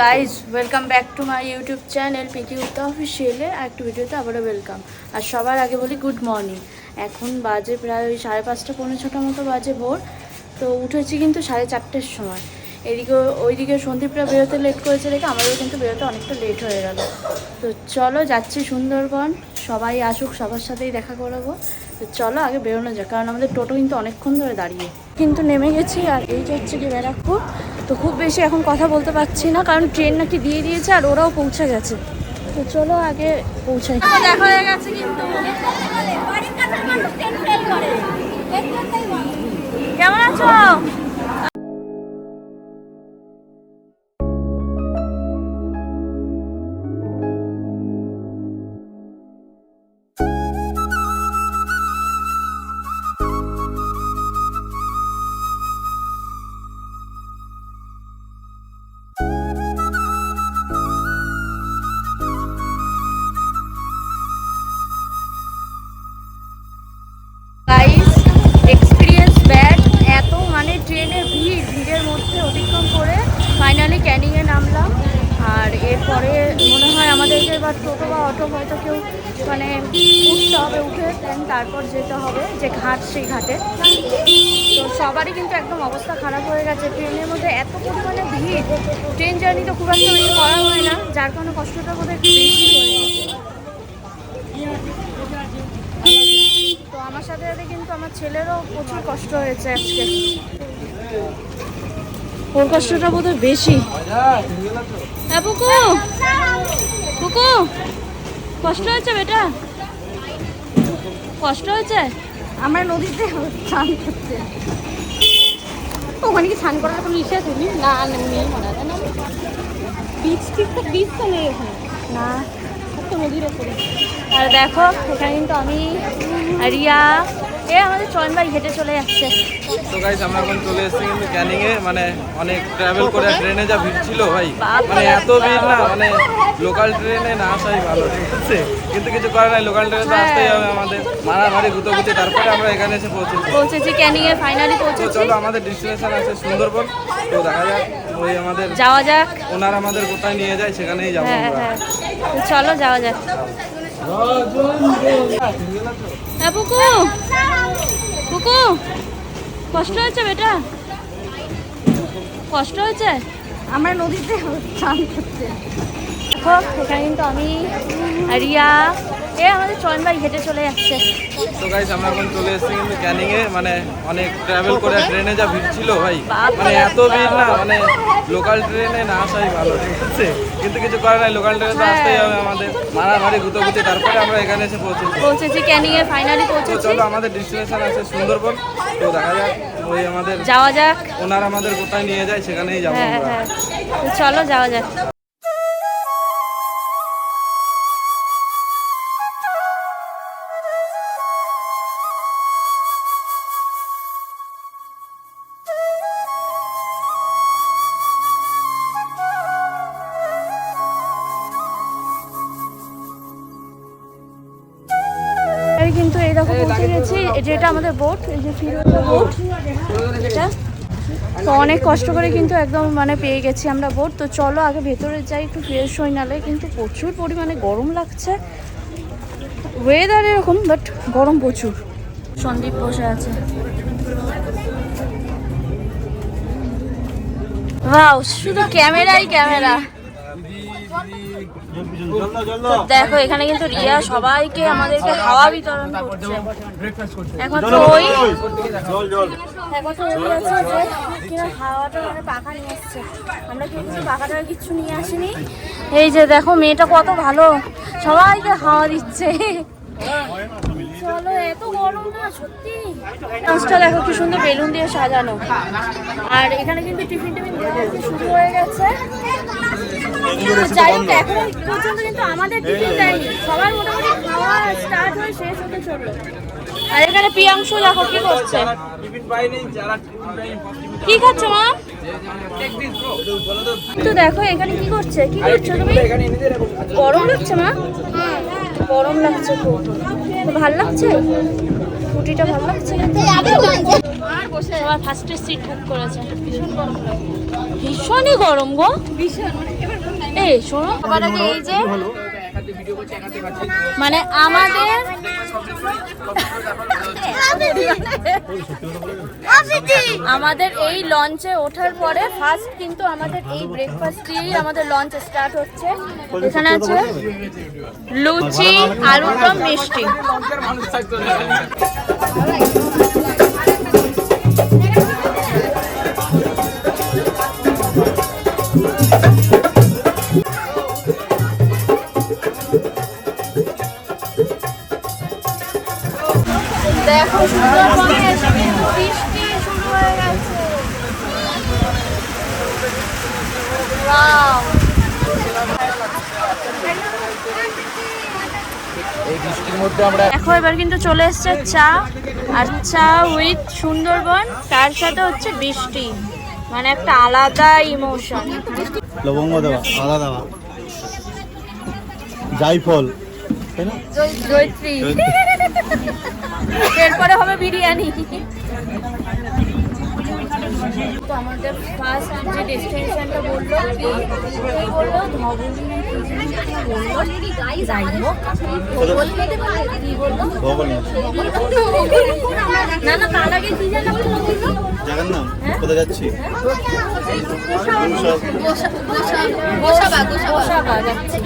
Guys welcome back to my YouTube channel পিকি উত্তা অফিসিয়ালে একটা ভিডিওতে আবারও ওয়েলকাম আর সবার আগে বলি গুড মর্নিং এখন বাজে প্রায় ওই সাড়ে পাঁচটা, পৌনে ছটা মতো বাজে ভোর। তো উঠেছি কিন্তু সাড়ে চারটের সময়। এদিকে, ওইদিকে সন্দীপরা বেরোতে লেট করেছে দেখে আমাদেরও কিন্তু বেরোতে অনেকটা লেট হয়ে গেল। তো চলো যাচ্ছি সুন্দরবন। সবাই আসুক, সবার সাথেই দেখা করাবো। তো চলো আগে বেরোনো যাক, কারণ আমাদের টোটো কিন্তু অনেকক্ষণ ধরে দাঁড়িয়ে। কিন্তু নেমে গেছি, আর এই হচ্ছে কি ব্যারাকপুর। তো খুব বেশি এখন কথা বলতে পারছি না, কারণ ট্রেন নাকি দিয়ে দিয়েছে আর ওরাও পৌঁছে গেছে। তো চলো আগে পৌঁছাই। দেখা হয়ে গেছে কিন্তু। কেমন আছো? টোটো বা অটো হয়তো কেউ মানে উঠতে হবে, উঠে দেন তারপর যেতে হবে, যে ঘাট সেই ঘাটে। তো সবারই কিন্তু একদম অবস্থা খারাপ হয়ে গেছে। ট্রেনের মধ্যে এত পরিমাণে ভিড়, ট্রেন জার্নি তো খুব একটা বেশি করা হয় না, যার কারণে কষ্টটা বোধহয় একটু বেশি হয়ে তো আমার সাথে সাথে কিন্তু আমার ছেলেরও প্রচুর কষ্ট হয়েছে আজকে। ওর কষ্টটা বোধহয় বেশি। হ্যাঁ পুকু কষ্ট হয়েছে বেটা? কষ্ট হয়েছে? আমরা নদীতে স্নান করতে। ওখানে কি স্নান করার কোনো ইচ্ছে আছে? নি? না নেই মনে হয় না ঠিক তো বিচ তো নেই ওখানে না নদীর আর দেখো, ওখানে কিন্তু আমি রিয়া এ আমাদের চয়ন ভাই হেঁটে চলে যাচ্ছে। তো গাইস আমরা এখন চলে এসেছি কিন্তু ক্যানিং এ। মানে অনেক ট্রাভেল করে ট্রেনে যা ভিড় ছিল ভাই। মানে এত ভিড় না মানে লোকাল ট্রেনে না আসাই ভালো ঠিক আছে? কিন্তু কিছু করার নাই লোকাল ট্রেনে তো আসতেই হবে আমাদের। মারামারি গুতোগুতি তারপরে আমরা এখানে এসে পৌঁছেছি। ফাইনালি পৌঁছেছি। চলো আমাদের ডেস্টিনেশন আছে সুন্দরবন। তো দেখা যাক ওই আমাদের যাওয়া যাক। ওনার আমাদের কোথায় নিয়ে যায় সেখানেই যাব হ্যাঁ আমরা। হ্যাঁ। চলো যাওয়া যাক। হ্যাঁ পুকু। পুকু কষ্ট হয়েছে বেটা? কষ্ট হয়েছে? আমরা নদীতে স্নান করতে। এখানে কিন্তু আমি রিয়া এ আমাদের চয়ন ভাই হেঁটে চলে যাচ্ছে। তো গাইস আমরা এখন চলে এসেছি কিন্তু ক্যানিং এ মানে অনেক ট্রাভেল করে ট্রেনে যা ভিড় ছিল ভাই। মানে এত ভিড় না মানে লোকাল ট্রেনে না আসাই ভালো ঠিক আছে? কিন্তু কিছু করার নাই লোকাল ট্রেনে তো আসতেই হবে আমাদের। মারামারি গুতোগুতি তারপরে আমরা এখানে এসে পৌঁছেছি। পৌঁছেছি ক্যানিংয়ে ফাইনালি পৌঁছেছি। চলো আমাদের ডেস্টিনেশন আছে সুন্দরবন। তো দেখা যাক ওই আমাদের যাওয়া যাক। ওনার আমাদের কোথায় নিয়ে যায় সেখানেই যাব হ্যাঁ আমরা। হ্যাঁ। চলো যাওয়া যাক। দেখো পৌঁছে গেছি। আমাদের বোট এই যে বোট এটা। তো অনেক কষ্ট করে কিন্তু একদম মানে পেয়ে গেছি আমরা বোট তো চলো আগে ভেতরে যাই একটু ফ্রেশ হই, নালে কিন্তু প্রচুর পরিমাণে গরম লাগছে। ওয়েদার এরকম বাট গরম প্রচুর। সন্দীপ বসে আছে। শুধু ক্যামেরাই ক্যামেরা। দেখো এখানে কিন্তু রিয়া সবাইকে আমাদেরকে হাওয়া বিতরণ করছে। একমাত্র ওই একমাত্র ওই আছে যে কিনা হাওয়াটা মানে পাখা নিয়ে আসছে আমরা কিন্তু পাখাটা কিচ্ছু নিয়ে আসিনি। এই যে দেখো মেয়েটা কত ভালো। সবাইকে হাওয়া দিচ্ছে। চলো এত গরম না সত্যি। দেখো কি সুন্দর বেলুন দিয়ে সাজানো। আর এখানে কিন্তু টিফিন টিফিন শুরু হয়ে গেছে। যাই হোক এখনও পর্যন্ত কিন্তু আমাদের টিফিন দেয়নি। সবার মোটামুটি খাওয়া স্টার্ট হয়ে শেষ হতে চলল। আর এখানে প্রিয়াংশু দেখো কি করছে? কি খাচ্ছ মা? তো দেখো এখানে কি করছে? কি করছ তুমি? গরম লাগছে মা? গরম লাগছে খুব। ভালো লাগছে? স্কুটিটা ভালো লাগছে? সবার ফার্স্টে সিট বুক করেছে। ভীষণ ভীষণই গরম গো। ভীষণ। এই শোনো। আবার আগে এই যে মানে আমাদের আমাদের এই লঞ্চে ওঠার পরে ফার্স্ট কিন্তু আমাদের এই ব্রেকফাস্ট দিয়েই আমাদের লঞ্চ স্টার্ট হচ্ছে। এখানে আছে লুচি আলুর দম মিষ্টি দেখো এবার কিন্তু চলে এসছে চা আর চা উইথ সুন্দরবন তার সাথে হচ্ছে বৃষ্টি। মানে একটা আলাদা ইমোশন। লবঙ্গ দেওয়া আদা দেওয়া। জাইফল তাই না? জয়ত্রী। এরপরে হবে বিরিয়ানি। তো আমাদের ফার্স্ট যে ডেস্টিনেশনটা বলল কি বলল? না না তার আগে কি জায়গার কোথায় যাচ্ছি? গোসাবা যাচ্ছে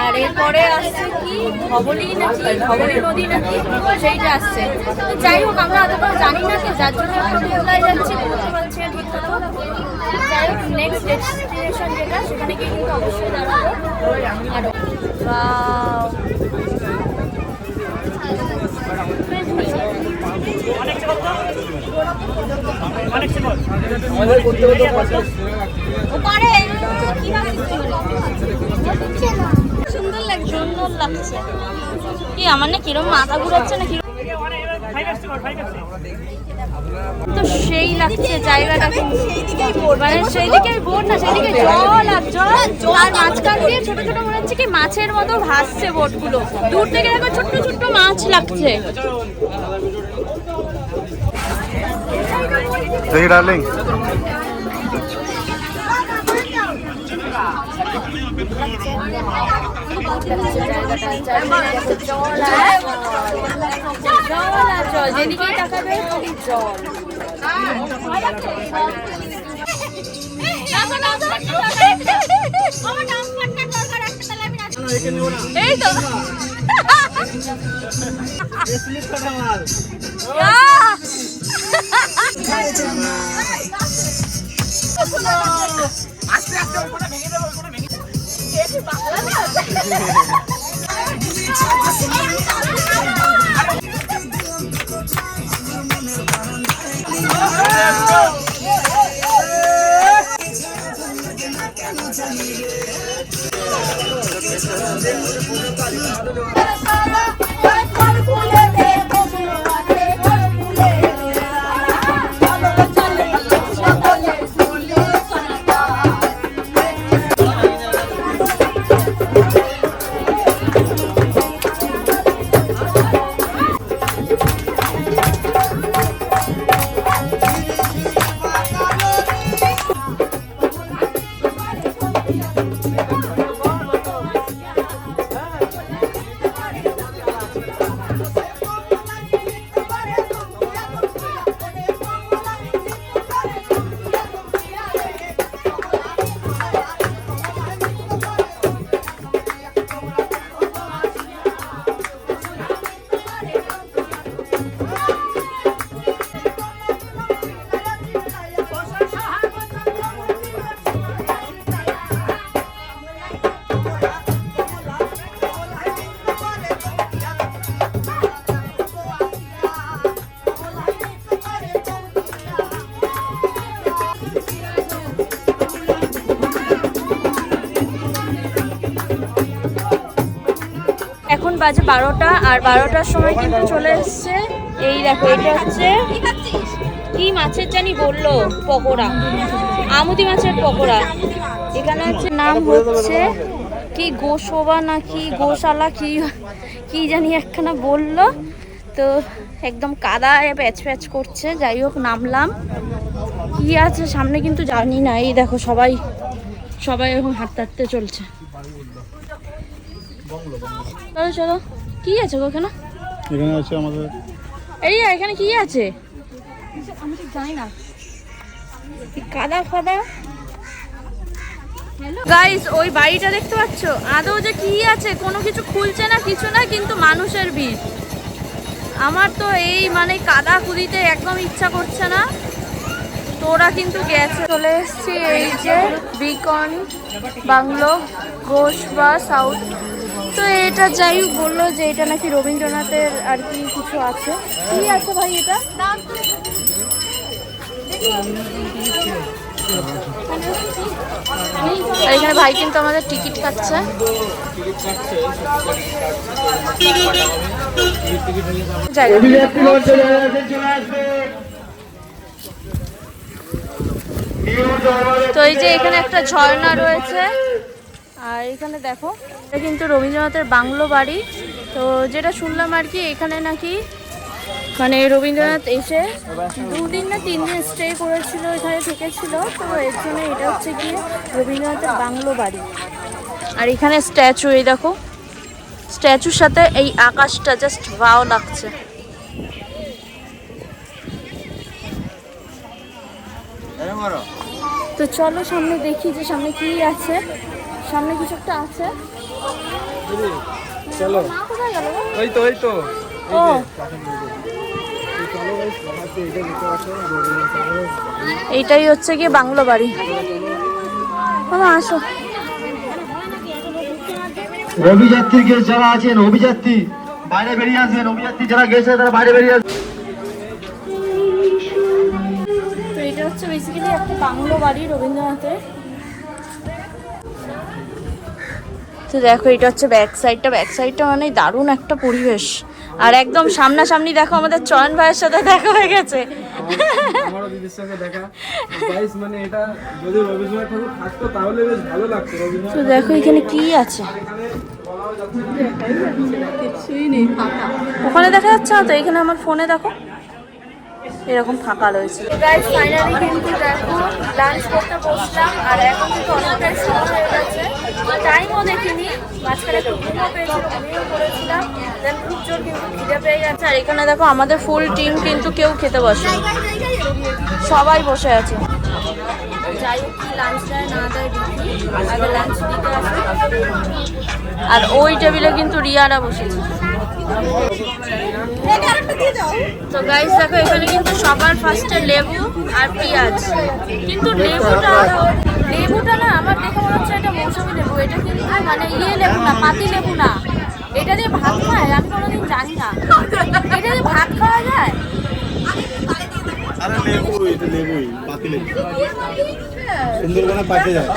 আর এরপরে আসছে কি? ধবলী নাকি? ধবলী নদী নাকি? সেইটা আসছে। তো যাই হোক আমরা এতটা জানি না কি যার জন্য একটু ভোলাই যাচ্ছি বুঝতে পারছি না ঠিক মতো যাই হোক নেক্সট ডেস্টিনেশন যেটা সেখানে গিয়ে কিন্তু অবশ্যই দাঁড়াবো। আর Wow! আমাদের করতে করতে পঞ্চাশ ওপারে কি আমার না কিরম মাথা ঘুরাচ্ছে না কিরম তো সেই লাগছে জায়গাটা মানে সেই বোট না সেই দিকে জল আর জল আর মাঝখান দিয়ে ছোট ছোট মনে হচ্ছে কি মাছের মতো ভাসছে বোটগুলো দূর থেকে দেখো ছোট্ট ছোট্ট মাছ লাগছে ডার্লিং জল যেদিকেই তাকাবে জল এই তো এখন বাজে বারোটা, আর বারোটার সময় কিন্তু চলে এসছে। এই দেখো, এটা হচ্ছে কি মাছের জানি বলল, পকোড়া। আমুদি মাছের পকোড়া। এখানে হচ্ছে নাম হচ্ছে কি গোসবা না কি গোশালা কি কি জানি একখানা বলল। তো একদম কাদায় প্যাচ প্যাচ করছে, যাই হোক নামলাম। কি আছে সামনে কিন্তু জানি না, এই দেখো সবাই সবাই এখন হাঁটতে হাঁটতে চলছে। চলো চলো। কি আছে গো ওখানে এখানে আছে আমাদের এই এখানে কি আছে? আমি ঠিক জানি না। কাদা ফাদা? গাইস ওই বাড়িটা দেখতে পাচ্ছ? আদৌ যে কি আছে কোনো কিছু খুলছে না কিছু না কিন্তু মানুষের ভিড়। আমার তো এই মানে কাদা কুদিতে একদম ইচ্ছা করছে না। তো ওরা কিন্তু গেছে। চলে এসছি এই যে বিকন বাংলো ঘোষ বা সাউথ তো এটা যাই বলল যে এটা নাকি রবীন্দ্রনাথের আর কি কিছু আছে। কি আছে ভাই এটা? এখানে ভাই কিন্তু আমাদের টিকিট কাটছে। তো এই যে এখানে একটা ঝর্ণা রয়েছে। আর এখানে দেখো এটা কিন্তু রবীন্দ্রনাথের বাংলো বাড়ি। তো যেটা শুনলাম আর কি এখানে নাকি মানে রবীন্দ্রনাথ এসে দুদিন না তিন দিন স্টে করেছিল এখানে থেকেছিল। তো এর জন্য এটা হচ্ছে কি রবীন্দ্রনাথের বাংলো বাড়ি। আর এখানে স্ট্যাচু এই দেখো স্ট্যাচুর সাথে এই আকাশটা জাস্ট ভাও লাগছে। তো চলো সামনে দেখি যে সামনে কি আছে। সামনে কিছু একটা আছে। চলো? ওই তো ওই তো। ও। এইটাই হচ্ছে গিয়ে বাংলো বাড়ি। মামা আসো। অভিযাত্রী যারা আছেন অভিযাত্রী। বাইরে বেরিয়ে আসবেন অভিযাত্রী যারা গেছে তারা বাইরে বেরিয়ে আসবেন। তো এটা হচ্ছে বেসিক্যালি একটা বাংলো বাড়ি রবীন্দ্রনাথের। তো দেখো এটা হচ্ছে ব্যাক সাইডটা ব্যাক সাইডটা মানে দারুণ একটা পরিবেশ। আর একদম সামনাসামনি দেখো আমাদের চয়ন ভাইয়ের সাথে দেখা হয়ে গেছে। আমারও দিদির সঙ্গে দেখা। গাইস মানে এটা যদি রবীন্দ্রনাথ ঠাকুর থাকতো তাহলে বেশ ভালো লাগতো। রবীন্দ্রনাথ তো দেখো এখানে কি আছে? ওখানে দেখা যাচ্ছে না তো? এখানে আমার ফোনে দেখো। এরকম ফাঁকা রয়েছে। দেখো আর এখন দেখো, আমাদের ফুল টিম কিন্তু কেউ খেতে বসে সবাই বসে আছে। আর ওই টেবিলে কিন্তু রিয়ারা বসেছে। তো গাইস দেখো এখানে কিন্তু সবার ফার্স্টে লেবু আর পেঁয়াজ। কিন্তু লেবুটা লেবুটা না আমার দেখে মনে হচ্ছে এটা মৌসুমি লেবু। এটা কিন্তু মানে ইয়ে লেবু না পাতি লেবু না। এটা দিয়ে ভাত খায় আমি কোনোদিন জানি না। এটা দিয়ে ভাত খাওয়া যায়? আরে লেবু এটা লেবুই পাতি লেবু। সুন্দরবনে পাকে যায়।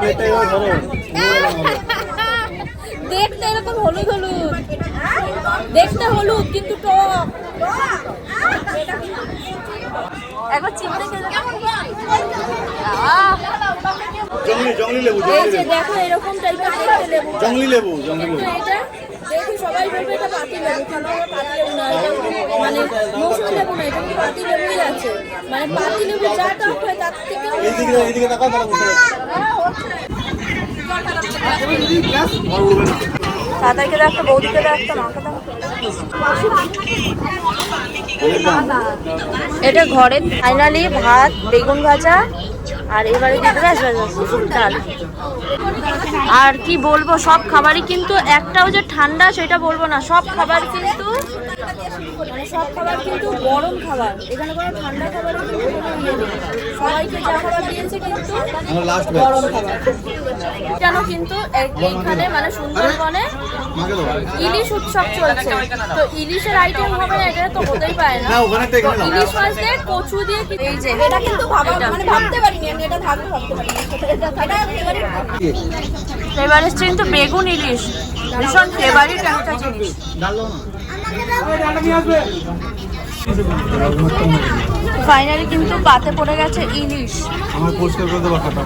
পেটে ওই ধরো। দেখতে এরকম হলুদ হলুদ। দেখতে হলুদ কিন্তু টক। একবার চিমড়ে খেয়ে দেখো। আহ! জংলি জংলি লেবু এই যে দেখো এরকম টাইপের দেখতে লেবু। জংলি লেবু জংলি এটা দেখি সবাই বলবে এটা পাতি লেবু। কিন্তু এটা পাতি লেবু না এটা মানে মৌসুমি লেবু না এটা পাতি লেবুই আছে। মানে পাতি লেবু যা টক হয় তার থেকে এইদিকে এইদিকে তাকাও তাহলে বুঝতে পারবে। দাদাকে দেখো, বৌদিকে দেখো, মাকে এটা ঘরে ফাইনালি ভাত, বেগুন ভাজা, আর এবারে ডাল। আর কি বলব, সব খাবারই কিন্তু একটাও যে ঠান্ডা, সেটা বলব না, সব খাবার কিন্তু মানে সব খাবার কিন্তু গরম খাবার। এখানে কোনো ঠান্ডা খাবার কিন্তু কোনো ইয়ে নেই। সবাইকে যা খাবার দিয়েছে কিন্তু গরম খাবার। কেন কিন্তু এইখানে মানে সুন্দরবনে ইলিশ উৎসব চলছে। তো ইলিশের আইটেম হবে না এটা তো হতেই পারে না। ইলিশ মাছ দিয়ে কচু দিয়ে এই যে। এটা কিন্তু ভাবা মানে ভাবতে পারিনি আমি এটা ভাবতে পারিনি। এসছে কিন্তু বেগুন ইলিশ। ভীষণ ফেভারিট একটা জিনিস। ফাইনালি কিন্তু পাতে পড়ে গেছে ইলিশ আমার পরিষ্কার করে দেবো খাতা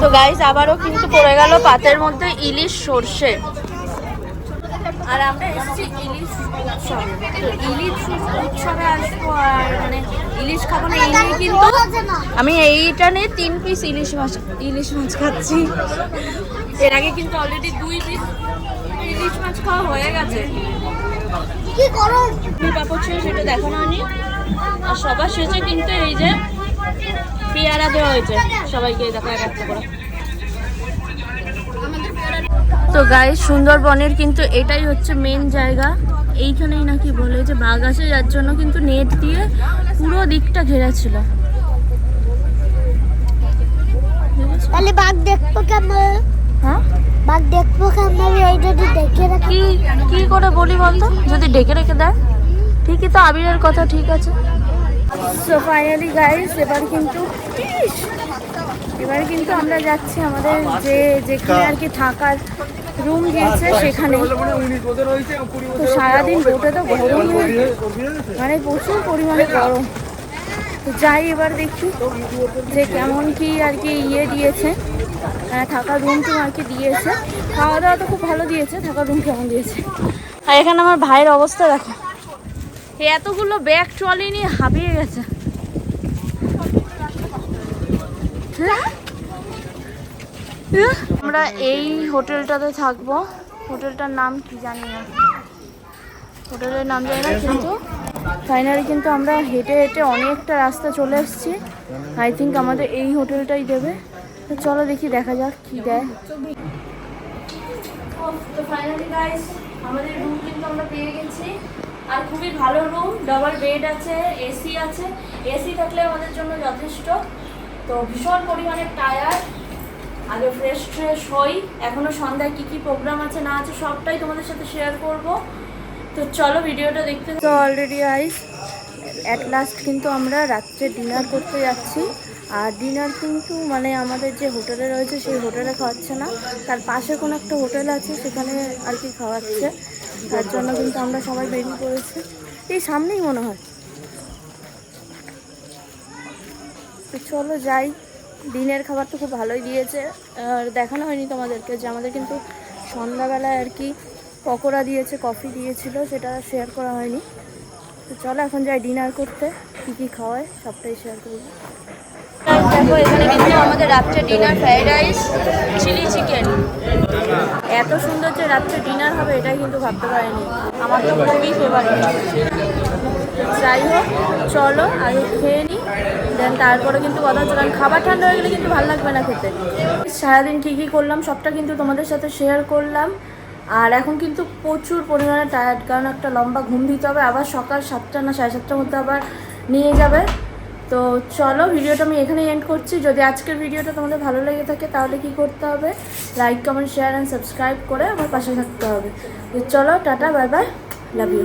তো গাইজ আবারও কিন্তু পড়ে গেল পাতের মধ্যে ইলিশ সর্ষে। আর আমরা এসেছি ইলিশ উৎসবে তো ইলিশ উৎসবে আসব আর মানে ইলিশ খাব না এই নিয়ে কিন্তু আমি এইটা নিয়ে তিন পিস ইলিশ মাছ ইলিশ মাছ খাচ্ছি। এর আগে কিন্তু অলরেডি দুই পিস ইলিশ মাছ খাওয়া হয়ে গেছে। কি করো? কি পাপড় ছিল সেটা দেখানো হয়নি। আর সবার শেষে কিন্তু এই যে পেয়ারা দেওয়া হয়েছে। সবাইকে দেখা একটা করে। তো গায়ে সুন্দরবনের কিন্তু এটাই হচ্ছে মেন জায়গা। এইখানেই নাকি বলে যে বাঘ আসে যার জন্য কিন্তু নেট দিয়ে পুরো দিকটা ঘেরা ছিল। তাহলে বাঘ দেখব কেমন? হ্যাঁ? বাঘ দেখব কেমন? এই যদি দেখে রাখি। কি কি করে বলি বলতো? যদি ডেকে রেখে দেয়। ঠিকই তো আবিরের কথা ঠিক আছে। সো ফাইনালি গাইস এবার কিন্তু এবার কিন্তু আমরা যাচ্ছি আমাদের যে যেখানে আর কি থাকার রুম দিয়েছে সেখানে। তো সারাদিন বোটে তো গরম মানে প্রচুর পরিমাণে গরম। তো যাই এবার দেখি যে কেমন কি আর কি ইয়ে দিয়েছে। আহ, থাকার রুম টুম আর কি দিয়েছে। খাওয়া দাওয়া তো খুব ভালো দিয়েছে থাকা রুম কেমন দিয়েছে? আর এখানে আমার ভাইয়ের অবস্থা দেখো। এতগুলো ব্যাগ ট্রলি নিয়ে হাঁপিয়ে গেছে। হ্যাঁ? আমরা এই হোটেলটাতে থাকব। হোটেলটার নাম কি জানি না। হোটেলের নাম জানি না, কিন্তু ফাইনালি কিন্তু আমরা হেঁটে হেঁটে অনেকটা রাস্তা চলে এসেছি। আই থিঙ্ক আমাদের এই হোটেলটাই দেবে। তো চলো দেখি, দেখা যাক কি দেয়। তো আমাদের রুম কিন্তু আমরা পেয়ে গেছি। আর খুবই ভালো রুম ডাবল বেড আছে এসি আছে। এসি থাকলে আমাদের জন্য যথেষ্ট। তো ভীষণ পরিমাণে টায়ার আগে ফ্রেশ ফ্রেশ হই। এখনও সন্ধ্যায় কি কি প্রোগ্রাম আছে, না আছে, সবটাই তোমাদের সাথে শেয়ার করব। তো চলো ভিডিওটা দেখতে তো অলরেডি আইস অ্যাট লাস্ট কিন্তু আমরা রাত্রে ডিনার করতে যাচ্ছি। আর ডিনার কিন্তু মানে আমাদের যে হোটেলে রয়েছে, সেই হোটেলে খাওয়াচ্ছে না। তার পাশে কোনো একটা হোটেল আছে, সেখানে আর কি খাওয়াচ্ছে। তার জন্য কিন্তু আমরা সবাই বেরিয়ে পড়েছি। এই সামনেই মনে হয়। তো চলো যাই। দিনের খাবার তো খুব ভালোই দিয়েছে। আর দেখানো হয়নি তোমাদেরকে যে আমাদের কিন্তু সন্ধ্যাবেলায় আর কি পকোড়া দিয়েছে, কফি দিয়েছিল, সেটা শেয়ার করা হয়নি। তো চলো এখন যাই ডিনার করতে, কী কী খাওয়ায়, সবটাই শেয়ার করব। দেখো, এখানে কিন্তু আমাদের রাত্রে dinner fried rice chilli chicken এত সুন্দর যে রাত্রে ডিনার হবে, এটাই কিন্তু ভাবতে পারিনি। আমার তো খুবই ফেভারিট যাই হোক, চলো আগে খেয়ে দেন তারপরে কিন্তু কথা হচ্ছে, কারণ খাবার ঠান্ডা হয়ে গেলে কিন্তু ভালো লাগবে না খেতে। সারাদিন কী কী করলাম, সবটা কিন্তু তোমাদের সাথে শেয়ার করলাম। আর এখন কিন্তু প্রচুর পরিমাণে টায়ার্ড কারণ একটা লম্বা ঘুম দিতে হবে, আবার সকাল সাতটা না সাড়ে সাতটার মধ্যে আবার নিয়ে যাবে। তো চলো, ভিডিওটা আমি এখানেই এন্ড করছি। যদি আজকের ভিডিওটা তোমাদের ভালো লেগে থাকে, তাহলে কি করতে হবে? Like comment share and subscribe করে আমার পাশে থাকতে হবে। তো চলো, tata bye bye love you